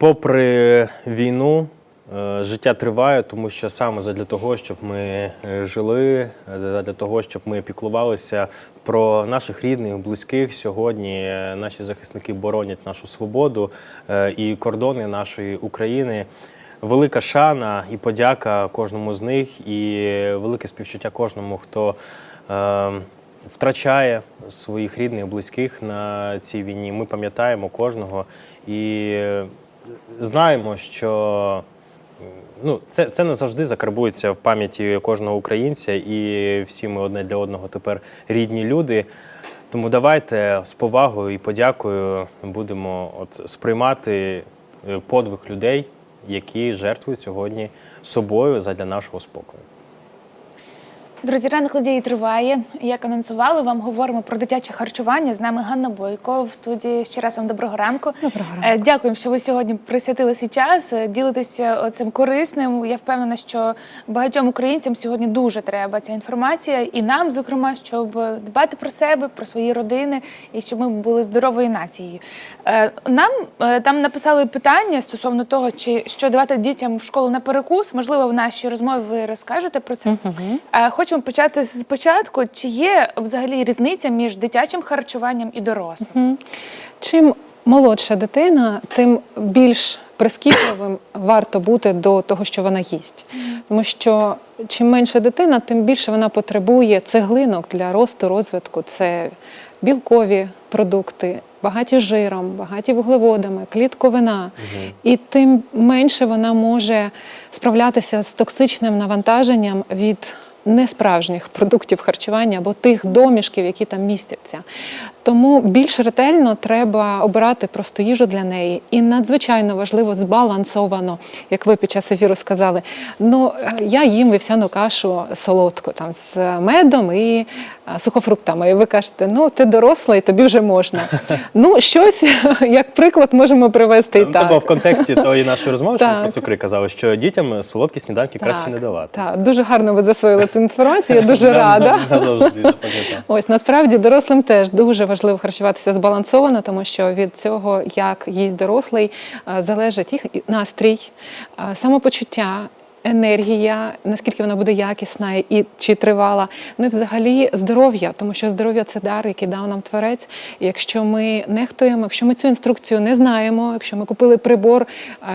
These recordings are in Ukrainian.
Попри війну, е, життя триває, тому що саме задля того, щоб ми е, жили, задля того, щоб ми піклувалися про наших рідних, близьких. Сьогодні е, наші захисники боронять нашу свободу е, і кордони нашої України. Велика шана і подяка кожному з них, і велике співчуття кожному, хто е, втрачає своїх рідних, близьких на цій війні. Ми пам'ятаємо кожного і е, знаємо, що ну, це, це не завжди закарбується в пам'яті кожного українця, і всі ми одне для одного тепер рідні люди. Тому давайте з повагою і подякою будемо от сприймати е, подвиг людей, які жертвують сьогодні собою задля нашого спокою. Друзі, ранок Ладії триває. Як анонсували, вам говоримо про дитяче харчування. З нами Ганна Бойко в студії. Ще раз вам доброго ранку. Доброго Е, Дякуємо, що ви сьогодні присвятили свій час, е, ділитеся цим корисним. Я впевнена, що багатьом українцям сьогодні дуже треба ця інформація, і нам, зокрема, щоб дбати про себе, про свої родини і щоб ми були здоровою нацією. Е, Нам е, там написали питання стосовно того, чи що давати дітям в школу на перекус. Можливо, в нашій розмові ви розкажете про це. Е, Хочемо почати спочатку. Чи є взагалі різниця між дитячим харчуванням і дорослим? Чим молодша дитина, тим більш прискіпливим варто бути до того, що вона їсть. Тому що чим менша дитина, тим більше вона потребує цеглинок для росту, розвитку. Це білкові продукти, багаті жиром, багаті вуглеводами, клітковина. І тим менше вона може справлятися з токсичним навантаженням від несправжніх продуктів харчування або тих домішків, які там містяться. Тому більш ретельно треба обирати просто їжу для неї. І надзвичайно важливо збалансовано, як ви під час ефіру сказали. Ну, е, я їм вівсяну кашу солодку там з медом і сухофруктами. І ви кажете, ну ти дорослий, тобі вже можна. Ну, щось як приклад можемо привести і так. Це було в контексті тої нашої розмови, що ми про цукри казали, що дітям солодкі сніданки краще не давати. Так, дуже гарно ви засвоїли цю інформацію. Я дуже рада. Ось насправді дорослим теж дуже важливо харчуватися збалансовано, тому що від цього, як їсть дорослий, е, залежить їх настрій, е, самопочуття. Енергія, наскільки вона буде якісна і чи тривала, ну і взагалі здоров'я, тому що здоров'я це дар, який дав нам творець. І якщо ми нехтуємо, якщо ми цю інструкцію не знаємо, якщо ми купили прибор,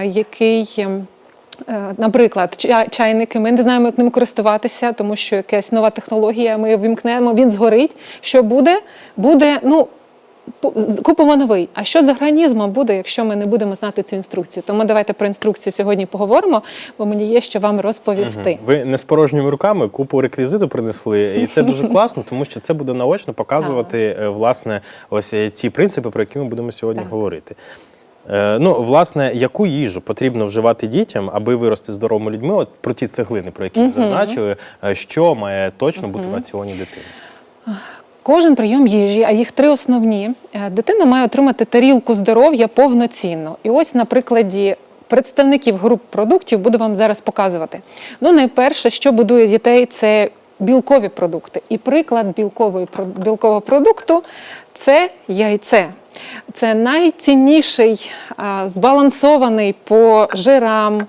який ем, Е, Наприклад, чайники, ми не знаємо, як ним користуватися, тому що якась нова технологія, ми вімкнемо, він згорить. Що буде? Буде, ну. Купимо новий. А що з організмом буде, якщо ми не будемо знати цю інструкцію? Тому давайте про інструкцію сьогодні поговоримо, бо мені є що вам розповісти. Ви не з порожніми руками купу реквізиту принесли, і це дуже класно, тому що це буде наочно показувати е, власне ось е, ці принципи, про які ми будемо сьогодні Так. говорити. Е, Ну, власне, яку їжу потрібно вживати дітям, аби вирости здоровими людьми? От про ті цеглини, про які ви зазначили, е, що має точно бути в раціоні дитини? Кожен прийом їжі, а їх три основні, е, дитина має отримати тарілку здоров'я повноцінно. І ось на прикладі представників груп продуктів буду вам зараз показувати. Ну, найперше, що будує дітей, це білкові продукти. І приклад білкової, білкового продукту це яйце. Це найцінніший, збалансований по жирам,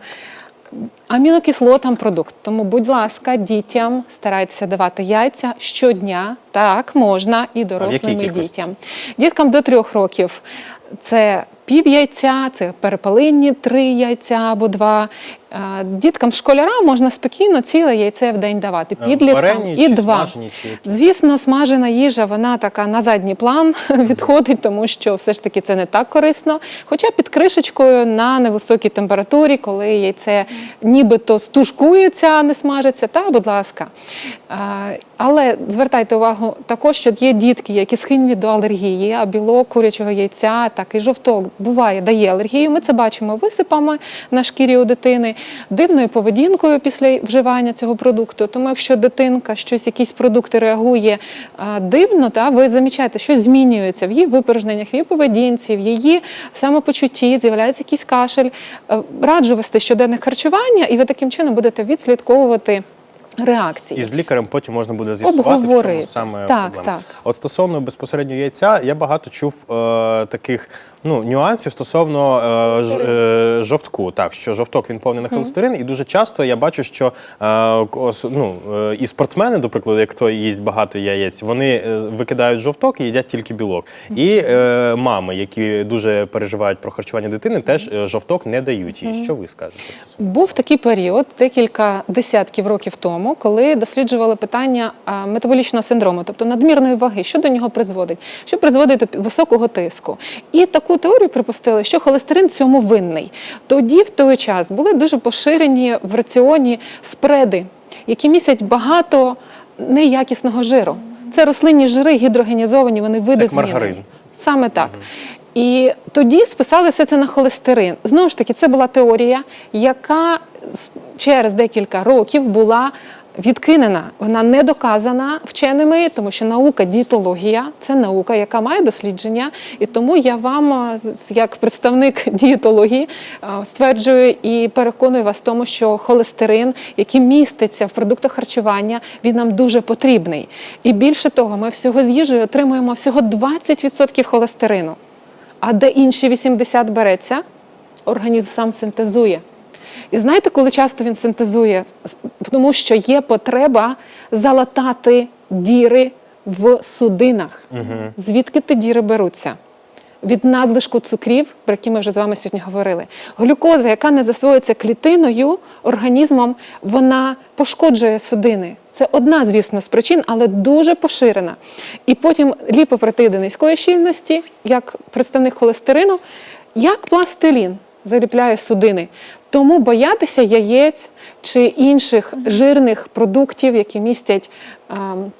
амінокислотам продукт. Тому, будь ласка, дітям старайтеся давати яйця щодня. Так, можна і дорослим, і дітям. Діткам до трьох років це пів яйця, це перепелинні три яйця або два. Е, Діткам школярам можна спокійно ціле яйце в день давати. Підліткам варені і чи два. смажені, чи? Звісно, смажена їжа, вона така на задній план відходить, тому що все ж таки це не так корисно. Хоча під кришечкою на невисокій температурі, коли яйце нібито стушкується, а не смажиться, та, будь ласка. Але звертайте увагу також, що є дітки, які схильні до алергії, а білок курячого яйця, так і жовток буває, дає алергію. Ми це бачимо висипами на шкірі у дитини, дивною поведінкою після вживання цього продукту. Тому, якщо дитинка щось, якісь продукти реагує дивно, та ви замічаєте, що змінюється в її випорожненнях, в її поведінці, в її самопочутті, з'являється якийсь кашель. Е, Раджу вести щоденне харчування, і ви таким чином будете відслідковувати. Реакції І з лікарем потім можна буде з'ясувати, в чому саме Так, проблема. так. От стосовно безпосередньо яйця, я багато чув е, таких ну, нюансів стосовно е, ж, е, жовтку. Так, що жовток він повний на холестерин, і дуже часто я бачу, що е, ос- ну, е, і спортсмени, до прикладу, як хто їсть багато яєць, вони е, викидають жовток і їдять тільки білок. І е, мами, які дуже переживають про харчування дитини, теж е, жовток не дають їй. Що ви скажете стосовно? Був такий період декілька десятків років тому, коли досліджували питання а, метаболічного синдрому, тобто надмірної ваги, що до нього призводить, що призводить до пі- високого тиску. І таку теорію припустили, що холестерин цьому винний. Тоді, в той час, були дуже поширені в раціоні спреди, які містять багато неякісного жиру. Це рослинні жири гідрогенізовані, вони видозмінені. маргарин. Саме так. І тоді списали все це на холестерин. Знову ж таки, це була теорія, яка через декілька років була відкинена. Вона не доказана вченими, тому що наука дієтологія це наука, яка має дослідження. І тому я вам, з- як представник дієтології, стверджую і переконую вас в тому, що холестерин, який міститься в продуктах харчування, він нам дуже потрібний. І більше того, ми всього з їжею отримуємо всього 20% холестерину. А де інші 80 береться, організм сам синтезує. І знаєте, коли часто він синтезує? Тому що є потреба залатати діри в судинах. Звідки ті діри беруться? Від надлишку цукрів, про які ми вже з вами сьогодні говорили. Глюкоза, яка не засвоюється клітиною, організмом, вона пошкоджує судини. Це одна, звісно, з причин, але дуже поширена. І потім ліпопротеїди низької щільності, як представник холестерину, як пластилін заліпляє судини. Тому боятися яєць чи інших жирних продуктів, які містять. ем,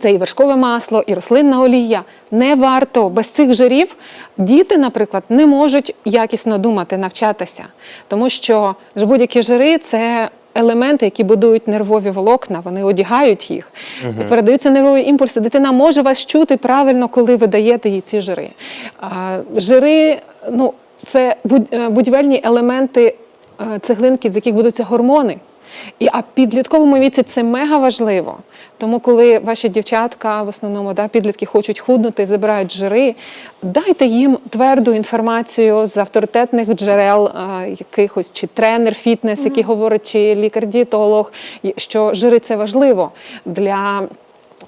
це і вершкове масло, і рослинна олія. Не варто без цих жирів діти, наприклад, не можуть якісно думати, навчатися, тому що будь-які жири це. Елементи, які будують нервові волокна, вони одягають їх, і передаються нервові імпульси. Дитина може вас чути правильно, коли ви даєте їй ці жири. А, жири, ну, це е, будівельні елементи е, цеглинки, з яких будуться гормони. І а підлітковому віці це мега важливо. Тому, коли ваші дівчатка, в основному да, підлітки хочуть худнути, забирають жири, дайте їм тверду інформацію з авторитетних джерел, а, якихось чи тренер фітнес, який говорить, чи лікар-дієтолог, що жири це важливо для.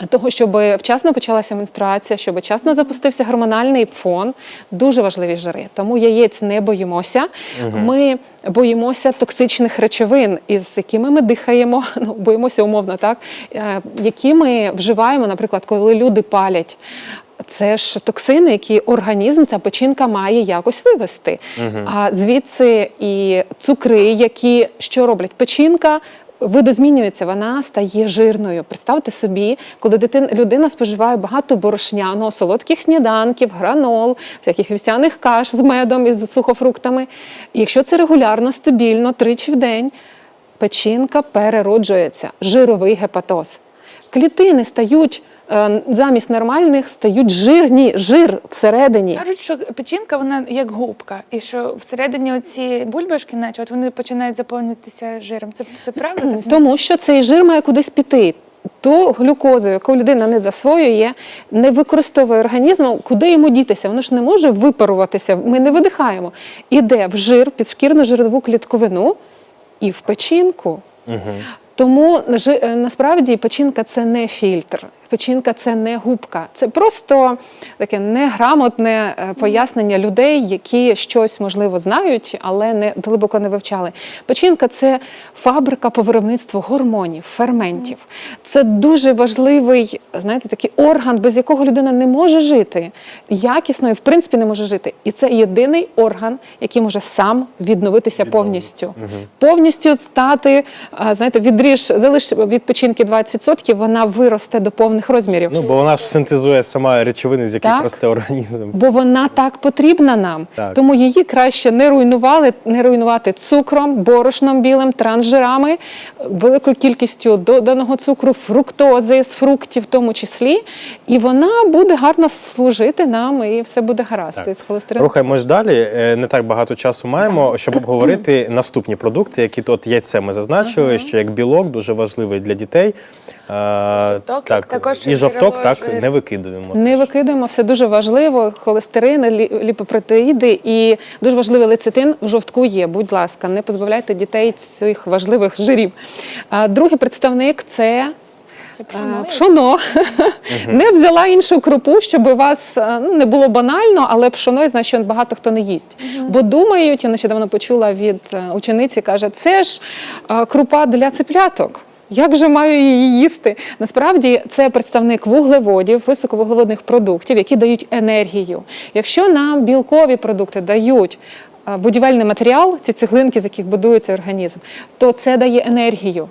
Того, щоб вчасно почалася менструація, щоб вчасно запустився гормональний фон, дуже важливі жири. Тому яєць не боїмося. Ми боїмося токсичних речовин, із якими ми дихаємо, ну боїмося умовно, так е, які ми вживаємо, наприклад, коли люди палять. Це ж токсини, які організм, ця печінка має якось вивести. А звідси і цукри, які що роблять? Печінка видозмінюється, вона стає жирною. Представте собі, коли дитина, людина споживає багато борошняного, солодких сніданків, гранол, всяких вівсяних каш з медом і з сухофруктами. Якщо це регулярно, стабільно, тричі в день, печінка перероджується, жировий гепатоз. Клітини стають замість нормальних стають жирні, жир всередині. Кажуть, що печінка вона як губка, і що всередині оці бульбашки, наче от вони починають заповнитися жиром. Це, це правда? Так? Тому що цей жир має кудись піти. Ту глюкозу, яку людина не засвоює, не використовує організмом, куди йому дітися? Воно ж не може випаруватися. Ми не видихаємо. Іде в жир, підшкірну жирову клітковину і в печінку. Тому е, насправді печінка це не фільтр, печінка це не губка. Це просто таке неграмотне е, пояснення людей, які щось можливо знають, але не глибоко не вивчали. Печінка це фабрика по виробництву гормонів, ферментів. Це дуже важливий, знаєте, такий орган, без якого людина не може жити, якісно і в принципі не може жити. І це єдиний орган, який може сам відновитися повністю. Повністю стати, знаєте, відріж, залиш від печінки 20%, вона виросте до повних розмірів. Ну, бо вона ж синтезує сама речовини, з яких Так. росте організм. Бо вона так потрібна нам. Так. Тому її краще не руйнували, не руйнувати цукром, борошном білим, трансжирами, великою кількістю доданого цукру, фруктози з фруктів, в тому числі. І вона буде гарно служити нам, і все буде гаразд Так. із холестерином. Рухаємось далі. Е, Не так багато часу маємо, щоб обговорити наступні продукти, які тут яйце ми зазначили, що як білок дуже важливий для дітей. Жовток, як також також І жовток так не викидуємо. Не викидуємо, все дуже важливо. Холестерин, лі- ліпопротеїди і дуже важливий лецитин в жовтку є. Будь ласка, не позбавляйте дітей цих важливих жирів. А другий представник це. Пшено. Пшоно не взяла іншу крупу, щоб у вас ну, не було банально, але пшоно я знаю, що багато хто не їсть. Бо думають, я нещодавно почула від е, учениці, каже, це ж крупа для ципляток. Як же маю її їсти? Насправді це представник вуглеводів, високовуглеводних продуктів, які дають енергію. Якщо нам білкові продукти дають будівельний матеріал, ці цеглинки, з яких будується організм, то це дає енергію.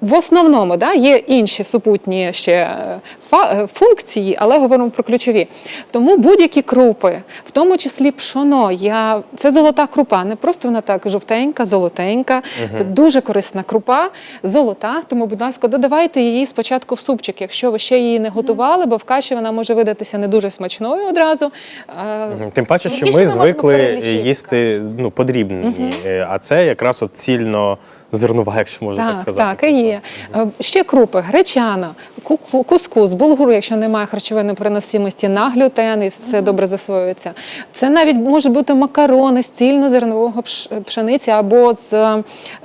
В основному да, є інші супутні ще е, е, функції, але говоримо про ключові. Тому будь-які крупи, в тому числі пшоно, я, це золота крупа, не просто вона так жовтенька, золотенька. Це дуже корисна крупа, золота. Тому, будь ласка, додавайте її спочатку в супчик, якщо ви ще її не готували, бо в каші вона може видатися не дуже смачною одразу. Тим паче, що ми звикли їсти ну, подрібнені, Е, а це якраз от цільно зернова, якщо можна так, Так, сказати. так, і є. Е, Ще крупи, гречана, ку- ку- кускус, булгур, якщо немає харчової непереносимості на глютен і все добре засвоюється. Це навіть можуть бути макарони з цільнозернового пшениці або з, е,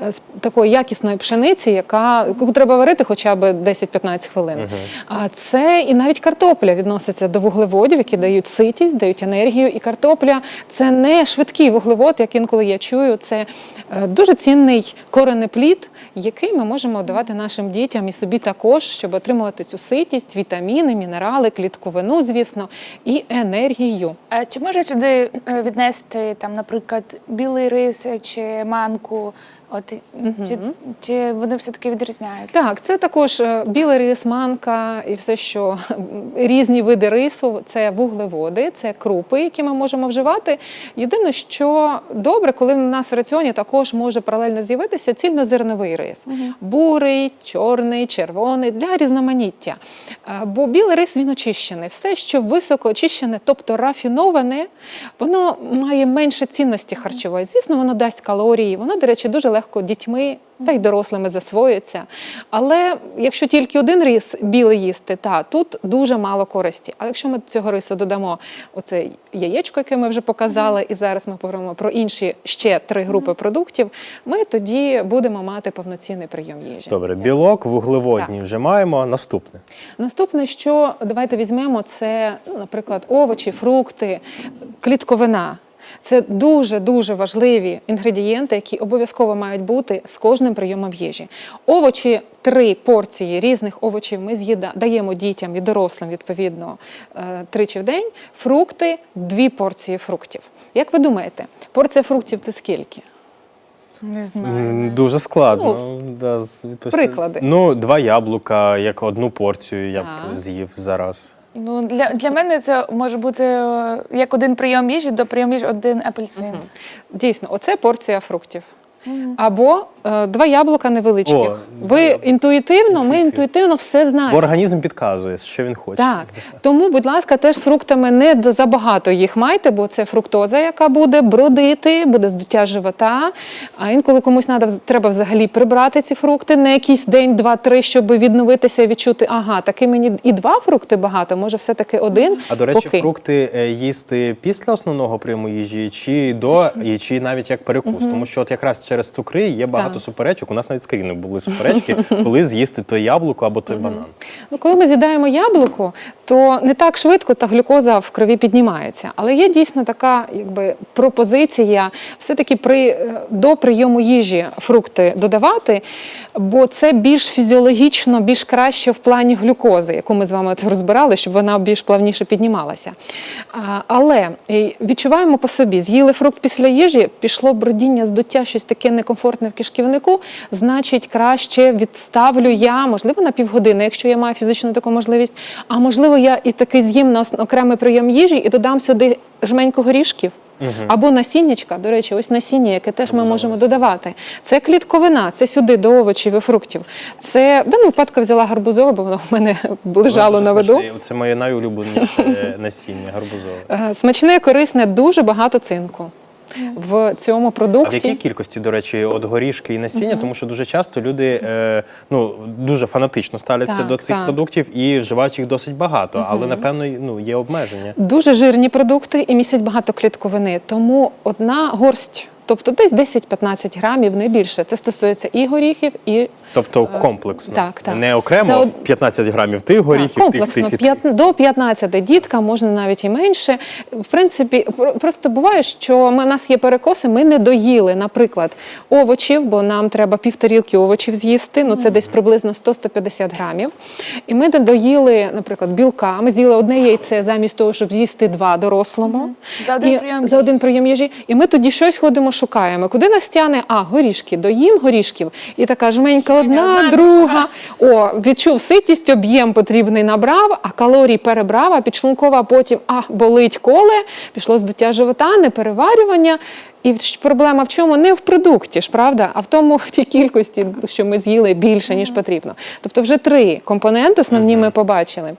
з такої якісної пшениці, яка яку треба варити хоча б 10-15 хвилин. А це і навіть картопля відноситься до вуглеводів, які дають ситість, дають енергію. І картопля це не швидкий вуглевод, як інколи я чую. Це е, дуже цінний коренеплід, який ми можемо давати нашим дітям і собі також, щоб отримувати цю ситість, вітаміни, мінерали, клітковину, звісно, і енергію. А чи може сюди е, віднести там, наприклад, білий рис чи манку? От чи, чи вони все таки відрізняються? Так, це також е, білий рис, манка і все, що різні види рису, це вуглеводи, це крупи, які ми можемо вживати. Єдине, що добре, коли в нас в раціоні також може паралельно з'явитися цільнозерновий рис. Бурий, чорний, червоний для різноманіття. Е, Бо білий рис він очищений. Все, що високо очищене, тобто рафіноване, воно має менше цінності харчової. Звісно, воно дасть калорії. Воно, до речі, дуже легко дітьми та й дорослими засвоюється. Але якщо тільки один рис білий їсти, та тут дуже мало користі. А якщо ми до цього рису додамо оце яєчко, яке ми вже показали, і зараз ми поговоримо про інші ще три групи продуктів, ми тоді будемо мати повноцінний прийом їжі. Добре, білок, вуглеводні вже маємо. Наступне. Наступне, що давайте візьмемо, це, ну, наприклад, овочі, фрукти, клітковина. Це дуже дуже важливі інгредієнти, які обов'язково мають бути з кожним прийомом їжі. Овочі, три порції різних овочів ми з'їда даємо дітям і дорослим відповідно е, тричі в день. Фрукти, дві порції фруктів. Як ви думаєте, порція фруктів це скільки? Не знаю. Дуже складно. да, відповісти. приклади. Ну, два яблука, як одну порцію я б з'їв зараз. Ну для, для мене це може бути е, як один прийом їжі до прийом їжі один апельсин. Дійсно, оце порція фруктів. Або е, два яблука невеличких. О, Ви інтуїтивно, ми Інтуїтивно. все Бо знаємо. організм підказує, що він хоче. Так, тому, будь ласка, теж з фруктами не д- забагато їх майте, бо це фруктоза, яка буде бродити, буде здуття живота. А інколи комусь надо, вз- треба взагалі прибрати ці фрукти на якийсь день, два-три, щоб відновитися і відчути, ага, таки мені і два фрукти багато, може, все-таки один. А до речі, поки. фрукти е, їсти після основного прийому їжі, чи до, і чи навіть як перекус. Тому що от якраз через цукри є багато Так. суперечок. У нас навіть з Каріною були суперечки, коли з'їсти то яблуко або той банан. Ну, коли ми з'їдаємо яблуко, то не так швидко та глюкоза в крові піднімається. Але є дійсно така якби, пропозиція все-таки при, е, до прийому їжі фрукти додавати, бо це більш фізіологічно, більш краще в плані глюкози, яку ми з вами розбирали, щоб вона більш плавніше піднімалася. Але е, відчуваємо по собі, з'їли фрукт після їжі, пішло бродіння, здуття, щось таке некомфортне в кишківнику, значить, краще відставлю я, можливо, на півгодини, якщо я маю фізичну таку можливість. А можливо, я і таки з'їм на окремий прийом їжі і додам сюди жменьку горішків. Або насіннячка, до речі, ось насіння, яке теж ми можемо додавати. Це клітковина, це сюди до овочів і фруктів. Це в даному випадку взяла гарбузове, бо воно в мене лежало на виду. Це моє найулюбленіше насіння гарбузове. Е, Смачне, корисне, дуже багато цинку. В цьому А продукті. в якій кількості, до речі, от горішки і насіння, тому що дуже часто люди е, ну, дуже фанатично ставляться Так, до цих так. продуктів і вживають їх досить багато, але напевно ну, є обмеження. Дуже жирні продукти і містять багато клітковини, тому одна горсть. Тобто десь 10-15 грамів, не більше. Це стосується і горіхів, і Тобто комплексно, так, так. не окремо За од- 15 грамів тих горіхів, Так, тих, комплексно, тих, і тих. до 15 дітка, можна навіть і менше. В принципі, просто буває, що ми, у нас є перекоси, ми не доїли, наприклад, овочів, бо нам треба півтарілки овочів з'їсти, ну це десь приблизно 100-150 грамів. І ми не доїли, наприклад, білка. Ми з'їли одне яйце замість того, щоб з'їсти два дорослому. За один і, прийом за один прийом їжі. І ми тоді щось ходимо, шукаємо. Куди нас тяне? А, горішки, доїм горішків. І така жменька одна, Одна, друга. О, відчув ситість, об'єм потрібний набрав, а калорій перебрав, а підшлункова потім а, болить коле, пішло здуття живота, непереварювання. І в- проблема в чому? Не в продукті ж, правда, а в тому, в тій кількості, що ми з'їли більше, ніж потрібно. Тобто вже три компоненти основні ми побачили.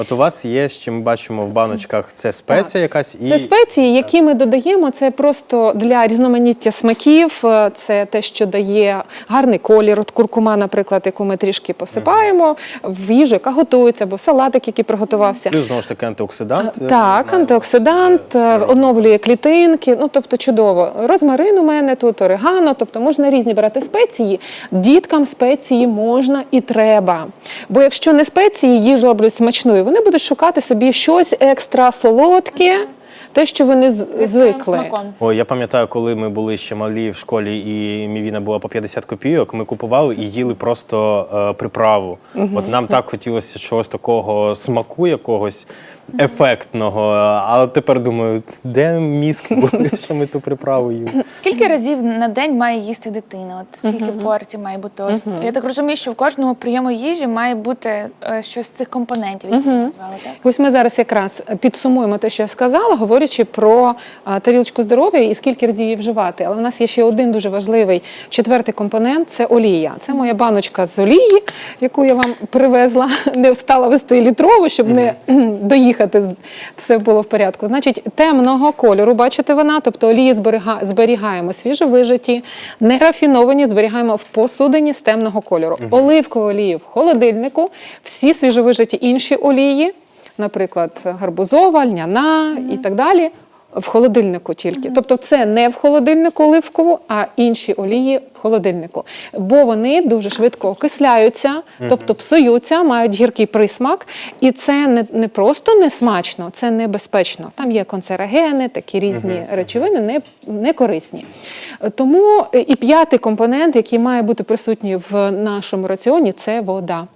От у вас є, ще ми бачимо в баночках, це спеція якась і Це спеції, які ми додаємо. Це просто для різноманіття смаків. е, Це те, що дає гарний колір. От куркума, наприклад, яку ми трішки посипаємо в їжу, яка готується, або салатик, який приготувався. плюс знову ж таки антиоксидант. е, Так, знаю. антиоксидант, Е, оновлює клітинки. Ну тобто чудово. Розмарин у мене тут, орегано, тобто можна різні брати спеції. Діткам спеції можна і треба. Бо якщо не спеції їжу роблять смачною, вони будуть шукати собі щось екстра солодке, те, що вони Зі звикли. О, Ой, я пам'ятаю, коли ми були ще малі в школі, і мівіна була по 50 копійок. Ми купували і їли просто е, приправу. От нам так хотілося чогось такого смаку, якогось ефектного. Але тепер думаю, де мізки були, що ми ту приправу їли. Скільки разів на день має їсти дитина? От скільки порцій має бути? Ось я так розумію, що в кожному прийому їжі має бути е, щось з цих компонентів, які ви назвали, так? Ось ми зараз якраз підсумуємо те, що я сказала, говорячи про а, тарілочку здоров'я і скільки разів її вживати. Але в нас є ще один дуже важливий четвертий компонент це олія. Це моя баночка з олії, яку я вам привезла, не встала вести літрову, щоб не доїхати, з- все було в порядку. Значить, темного кольору, бачите вона, тобто олії зберігаємо свіжовижаті, нерафіновані зберігаємо в посудині з темного кольору. Оливкову олії в холодильнику, всі свіжовижиті інші олії наприклад, гарбузова, льняна і так далі. В холодильнику тільки. Тобто це не в холодильнику оливкову, а інші олії в холодильнику. Бо вони дуже швидко окисляються, тобто псуються, мають гіркий присмак. І це не, не просто не смачно, це небезпечно. Там є канцерогени, такі різні речовини, не, не корисні. Тому е, і п'ятий компонент, який має бути присутній в нашому раціоні, це вода.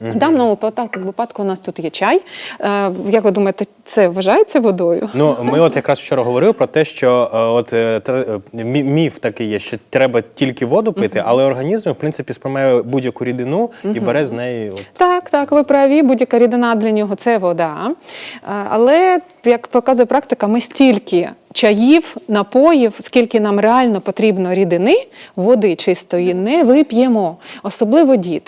В даному випадку, у нас тут є чай. Е, Як ви думаєте, це вважається водою? Ну, ми от якраз вчора говорили про те, що е, от е, тр- мі- міф такий є, що треба тільки воду пити, але організм, в принципі, сприймає будь-яку рідину і бере з неї. От, Так, так, ви праві, будь-яка рідина для нього це вода. Е, Але, як показує практика, ми стільки чаїв, напоїв, скільки нам реально потрібно рідини, води чистої, не вип'ємо, особливо діти.